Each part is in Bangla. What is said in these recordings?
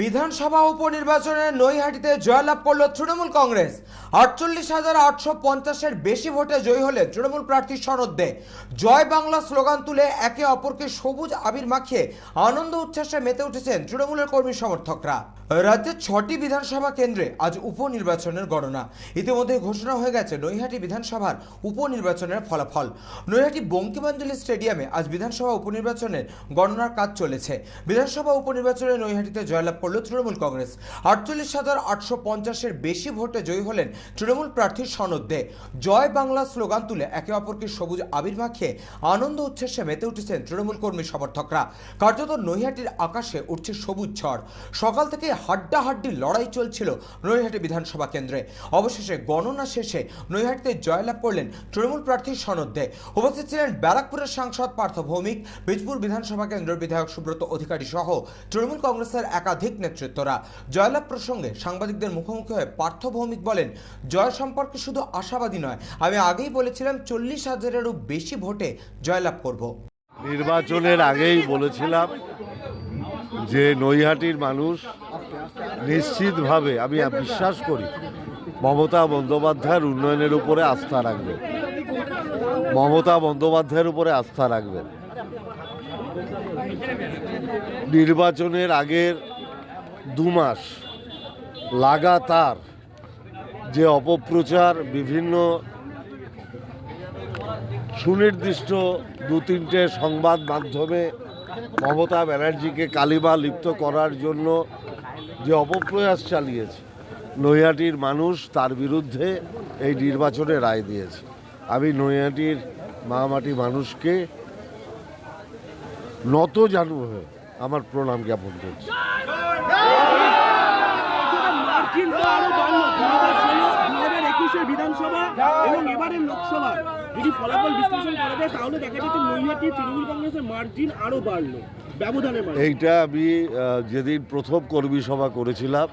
বিধানসভা উপনির্বাচনে নৈহাটিতে জয়লাভ করল তৃণমূল কংগ্রেস। আটচল্লিশ হাজার আটশো পঞ্চাশের বেশি ভোটে জয়ী হলে তৃণমূল প্রার্থী সনদ। দে জয় বাংলা স্লোগান তুলে একে অপরকে সবুজ আবির মাখিয়ে আনন্দ উচ্ছ্বাসে মেতে উঠেছেন তৃণমূলের কর্মী সমর্থকরা। রাজ্যের ছটি বিধানসভা কেন্দ্রে আজ উপনির্বাচনের গণনা। ইতিমধ্যে ঘোষণা হয়ে গেছে নৈহাটি বিধানসভার উপনির্বাচনের ফলাফল। নৈহাটি বঙ্কিমাঞ্জলি স্টেডিয়ামে আজ বিধানসভা উপনির্বাচনের গণনার কাজ চলেছে। বিধানসভা উপনির্বাচনে নৈহাটিতে জয়লাভ করল তৃণমূল কংগ্রেস। আটচল্লিশ হাজার আটশো পঞ্চাশের বেশি ভোটে জয়ী হলেন তৃণমূল প্রার্থী সনদ দে। জয় বাংলা স্লোগান তুলে একে অপরকে সবুজ আবির মাখিয়ে আনন্দ উচ্ছ্বাসে মেতে উঠেছেন তৃণমূল কর্মী সমর্থকরা। কার্যত নৈহাটির আকাশে উঠছে সবুজ ঝড়। সকাল থেকে হাড্ডাহাড্ডি লড়াই চলছিল নৈহাটি বিধানসভা কেন্দ্রে। অবশেষে গণনা শেষে নৈহাটিতে জয়লাভ করলেন তৃণমূল প্রার্থী সনদ দে। উপস্থিত ছিলেন ব্যারাকপুরের সাংসদ পার্থ ভৌমিক বীজপুর বিধানসভা কেন্দ্রের বিধায়ক সুব্রত অধিকারী সহ তৃণমূল কংগ্রেসের একাধিক নেতৃত্বরা। জয়লাভ প্রসঙ্গে সাংবাদিকদের মুখোমুখি হয়ে পার্থ ভৌমিক বলেন, জয় সম্পর্কে শুধু আশাবাদী নয়, আমি আগেই বলেছিলাম চল্লিশ হাজারেরও বেশি ভোটে জয়লাভ করব। নির্বাচনের আগেই বলেছিলাম যে নৈহাটির মানুষ নিশ্চিতভাবে, আমি বিশ্বাস করি, মমতা বন্দ্যোপাধ্যায়ের উন্নয়নের উপরে আস্থা রাখবে। মমতা বন্দ্যোপাধ্যায়ের উপরে আস্থা রাখবেন নির্বাচনের আগের দু মাস লাগাতার যে অপপ্রচার, বিভিন্ন সুনির্দিষ্ট দু তিনটে সংবাদ মাধ্যমে মমতা ব্যানার্জিকে কালিমা লিপ্ত করার জন্য যে অপপ্রয়াস চালিয়েছে, নৈহাটির মানুষ তার বিরুদ্ধে এই নির্বাচনে রায় দিয়েছে। আমি নৈহাটির মামাটি মানুষকে নত জানু হয়ে আমার প্রণাম জ্ঞাপন করছি কিন্তু আরও বাড়লো দু হাজার ষোলো দু হাজার একুশের বিধানসভা এবং এবারের লোকসভা যদি ফলাফল বিশ্লেষণ করা যায়, তাহলে দেখা যাচ্ছে নৈহাটি তৃণমূল কংগ্রেসের মার্জিন বাড়লো এইটা আমি যেদিন প্রথম কর্মী সভা করেছিলাম,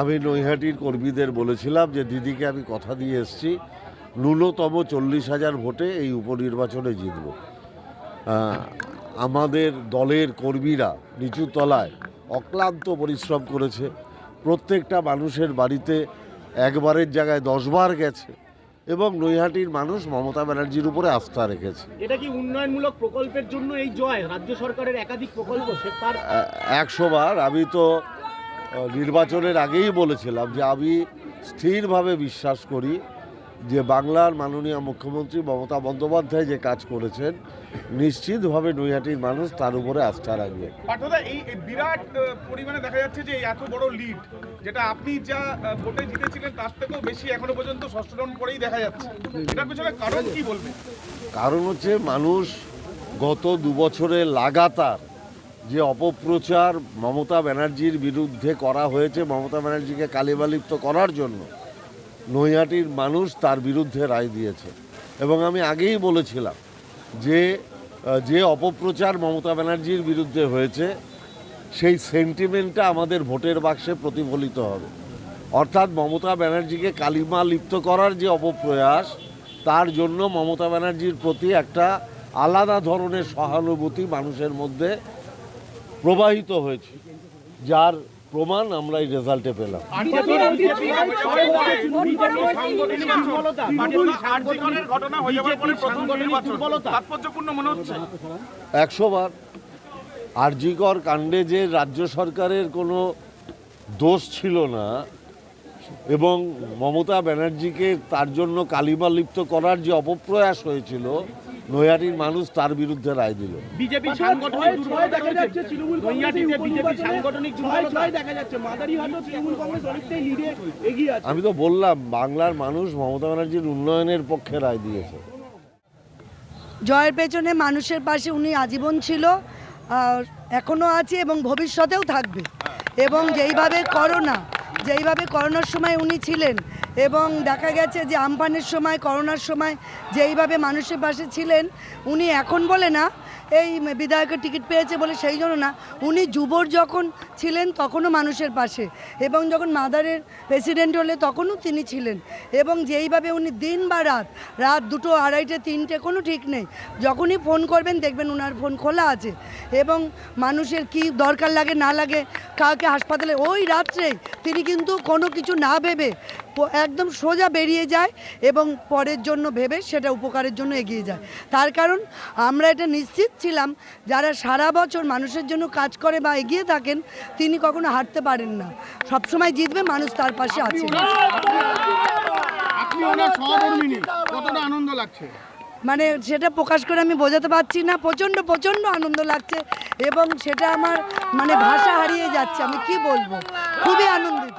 আমি নৈহাটির কর্মীদের বলেছিলাম যে, দিদিকে আমি কথা দিয়ে এসেছি, ন্যূনতম চল্লিশ হাজার ভোটে এই উপনির্বাচনে জিতব। আমাদের দলের কর্মীরা নিচু তলায় অক্লান্ত পরিশ্রম করেছে। প্রত্যেকটা মানুষের বাড়িতে একবারের জায়গায় দশবার গেছে। এবং নৈহাটির মানুষ মমতা ব্যানার্জির উপরে আস্থা রেখেছে। এটা কি উন্নয়নমূলক প্রকল্পের জন্য এই জয়? রাজ্য সরকারের একাধিক প্রকল্প তার একশোবার আমি তো নির্বাচনের আগেই বলেছিলাম যে আমি স্থিরভাবে বিশ্বাস করি যে বাংলার মাননীয় মুখ্যমন্ত্রী মমতা বন্দ্যোপাধ্যায় যে কাজ করেছেন নিশ্চিতভাবে নৈহাটির মানুষ তার উপরে আস্থা রাখবে। এই বিরাট পরিমাণে দেখা যাচ্ছে যে এত বড় লিড যেটা আপনি যা ভোটে জিতেছিলেন তার থেকেও বেশি এখনও পর্যন্ত ষষ্ঠ রাউন্ড পরেই দেখা যাচ্ছে। এটার পেছনে কারণ কি বলবেন? কারণ হচ্ছে মানুষ গত দু বছরে লাগাতার যে অপপ্রচার মমতা ব্যানার্জির বিরুদ্ধে করা হয়েছে মমতা ব্যানার্জিকে কালিমালিপ্ত করার জন্য নৈহাটির মানুষ তার বিরুদ্ধে রায় দিয়েছে। এবং আমি আগেই বলেছিলাম যে যে অপপ্রচার মমতা ব্যানার্জির বিরুদ্ধে হয়েছে, সেই সেন্টিমেন্টটা আমাদের ভোটের বাক্সে প্রতিফলিত হবে। অর্থাৎ মমতা ব্যানার্জিকে কালিমা লিপ্ত করার যে অপপ্রয়াস, তার জন্য মমতা ব্যানার্জির প্রতি একটা আলাদা ধরনের সহানুভূতি মানুষের মধ্যে প্রবাহিত হয়েছে, যার প্রমাণ আমরা এই রেজাল্টে পেলাম। একশো বার আরজিকর কাণ্ডে যে রাজ্য সরকারের কোনো দোষ ছিল না এবং মমতা ব্যানার্জিকে তার জন্য কালিমা লিপ্ত করার যে অপপ্রয়াস হয়েছিল নৈহাটির মানুষ তার বিরুদ্ধে রায় দিল। বিজেপি সাংগঠনিক দুর্বলতা রয়েছে। নৈহাটিতে বিজেপি সাংগঠনিক দুর্বলতা দেখা যাচ্ছে। মাদারিহাটও তৃণমূল কংগ্রেস অনেকটাই লিডে এগিয়ে আছে। আমি তো বললাম বাংলার মানুষ মমতা ব্যানার্জির উন্নয়নের পক্ষে রায় দিয়েছে। জয়ের পেছনে মানুষের পাশে উনি আজীবন ছিল আর এখনও আছে এবং ভবিষ্যতেও থাকবে। এবং যেইভাবে করোনা যেইভাবে করোনার সময় উনি ছিলেন এবং দেখা গেছে যে আমপানের সময়, করোনার সময় যেইভাবে মানুষের পাশে ছিলেন, উনি এখন বলে না এই বিধায়কের টিকিট পেয়েছে বলে সেই জন্য না, উনি যুবর যখন ছিলেন তখনও মানুষের পাশে এবং যখন মাদারের প্রেসিডেন্ট হলে তখনও তিনি ছিলেন এবং যেইভাবে উনি দিন বা রাত রাত দুটো আড়াইটে, তিনটে কোনো ঠিক নেই, যখনই ফোন করবেন দেখবেন ওনার ফোন খোলা আছে এবং মানুষের কি দরকার লাগে না লাগে কাউকে হাসপাতালে, ওই রাত্রেই তিনি কিন্তু কোনো কিছু না ভেবে একদম সোজা বেরিয়ে যায় এবং পরের জন্য ভেবে সেটা উপকারের জন্য এগিয়ে যায়। তার কারণ আমরা এটা নিশ্চিত ছিলাম যারা সারা বছর মানুষের জন্য কাজ করে বা এগিয়ে থাকেন তিনি কখনো হারতে পারেন না। সবসময় জিতবে মানুষ তার পাশে আছে। আপনি কতটা আনন্দ লাগছে? মানে সেটা প্রকাশ করে আমি বোঝাতে পারছি না। প্রচণ্ড প্রচণ্ড আনন্দ লাগছে এবং সেটা আমার মানে ভাষা হারিয়ে যাচ্ছে। আমি কি বলব? খুবই আনন্দিত।